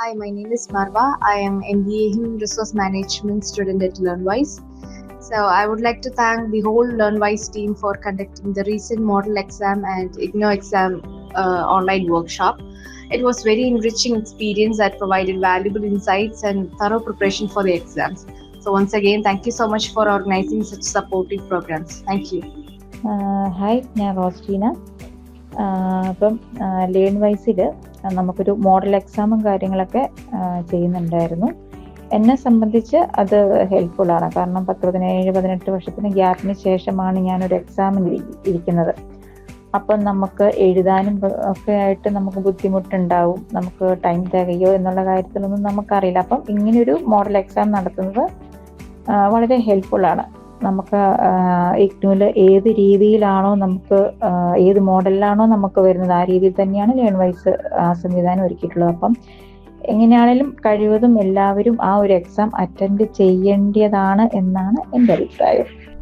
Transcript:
Hi, my name is Marwa. I am MBA Human Resource Management student at LearnWise. So I would like to thank the whole LearnWise team for conducting the recent model exam and IGNO exam uh, online workshop. It was very enriching experience that provided valuable insights and thorough preparation for the exams. So once again, thank you so much for organizing such supportive programs. Thank you. Uh, hi, I am is അപ്പം learn വൈസിൽ നമുക്കൊരു model എക്സാമും കാര്യങ്ങളൊക്കെ ചെയ്യുന്നുണ്ടായിരുന്നു. എന്നെ സംബന്ധിച്ച് അത് helpful ആണ്. കാരണം പത്ത് പതിനേഴ് പതിനെട്ട് വർഷത്തിന് ഗ്യാപ്പിന് ശേഷമാണ് ഞാനൊരു എക്സാമിന് ഇരിക്കുന്നത്. അപ്പം നമുക്ക് എഴുതാനും ഒക്കെ ആയിട്ട് നമുക്ക് ബുദ്ധിമുട്ടുണ്ടാവും. നമുക്ക് ടൈം തികയോ എന്നുള്ള കാര്യത്തിലൊന്നും നമുക്കറിയില്ല. അപ്പം ഇങ്ങനെയൊരു മോഡൽ എക്സാം നടത്തുന്നത് വളരെ ഹെൽപ്ഫുൾ ആണ്. നമുക്ക് ഇഗ്നൂൽ ഏത് രീതിയിലാണോ നമുക്ക് ഏത് മോഡലിലാണോ നമുക്ക് വരുന്നത് ആ രീതിയിൽ തന്നെയാണ് ലേൺ വൈസ് സംവിധാനം ഒരുക്കിയിട്ടുള്ളത്. അപ്പം എങ്ങനെയാണേലും കഴിവതും എല്ലാവരും ആ ഒരു എക്സാം അറ്റൻഡ് ചെയ്യേണ്ടതാണ് എന്നാണ് എന്റെ അഭിപ്രായം.